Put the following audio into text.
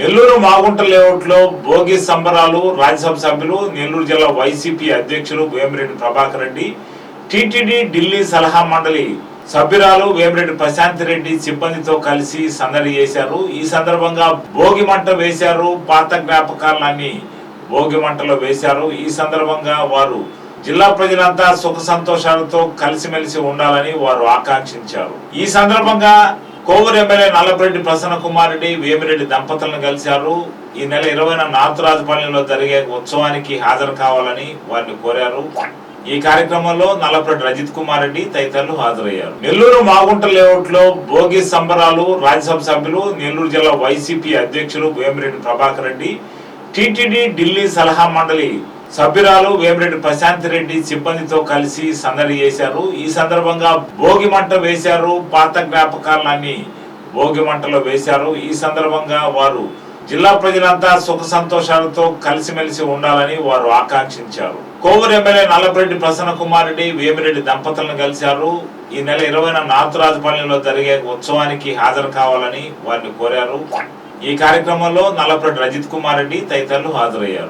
నెల్లూరు మాగుంట లేఅవుట్లో భోగి సంబరాలు రాజ్యసభ సభ్యులు నెల్లూరు జిల్లా వైసీపీ అధ్యక్షులు వేమిరెడ్డి ప్రభాకర్ రెడ్డి టీటీడీ ఢిల్లీ సలహా మండలి సభ్యురాలు వేమిరెడ్డి ప్రశాంత్ రెడ్డి సిబ్బందితో కలిసి సందడి చేశారు. ఈ సందర్భంగా భోగి మంట వేశారు. పాత జ్ఞాపకాలన్నీ భోగి మంటలో వేశారు. ఈ సందర్భంగా వారు జిల్లా ప్రజలంతా సుఖ సంతోషాలతో కలిసిమెలిసి ఉండాలని వారు ఆకాంక్షించారు. ఈ సందర్భంగా కోవూరు ఎమ్మెల్యే నల్లపరెడ్డి ప్రసన్న కుమార్ రెడ్డి వేమిరెడ్డి దంపతులను కలిశారు. ఈ నెల ఇరవైన నార్త్ రాజపాలెంలో జరిగే ఉత్సవానికి హాజరు కావాలని వారిని కోరారు. ఈ కార్యక్రమంలో నల్లపరెడ్డి రజిత్ కుమార్ రెడ్డి తదితరులు హాజరయ్యారు. నెల్లూరు మాగుంట లేఅవుట్లో భోగి సంబరాలు రాజ్యసభ సభ్యులు నెల్లూరు జిల్లా వైసీపీ అధ్యక్షులు వేమిరెడ్డి ప్రభాకర్ రెడ్డి టీటీడీ ఢిల్లీ సలహా మండలి సభ్యురాలు వేమిరెడ్డి ప్రశాంత్ రెడ్డి సిబ్బందితో కలిసి సందడి చేశారు. ఈ సందర్భంగా భోగి మంట వేశారు. పాత జ్ఞాపకాలన్నీ భోగి మంటలో వేశారు. ఈ సందర్భంగా వారు జిల్లా ప్రజలంతా సుఖ సంతోషాలతో కలిసిమెలిసి ఉండాలని వారు ఆకాంక్షించారు. కోవూరు ఎమ్మెల్యే నల్లపరెడ్డి ప్రసన్న కుమార్ రెడ్డి వేమిరెడ్డి దంపతులను కలిశారు. ఈ నెల ఇరవైన నార్త్ జరిగే ఉత్సవానికి హాజరు కావాలని వారిని కోరారు. ఈ కార్యక్రమంలో నల్లపరెడ్డి రజిత్ కుమార్ రెడ్డి తదితరులు హాజరయ్యారు.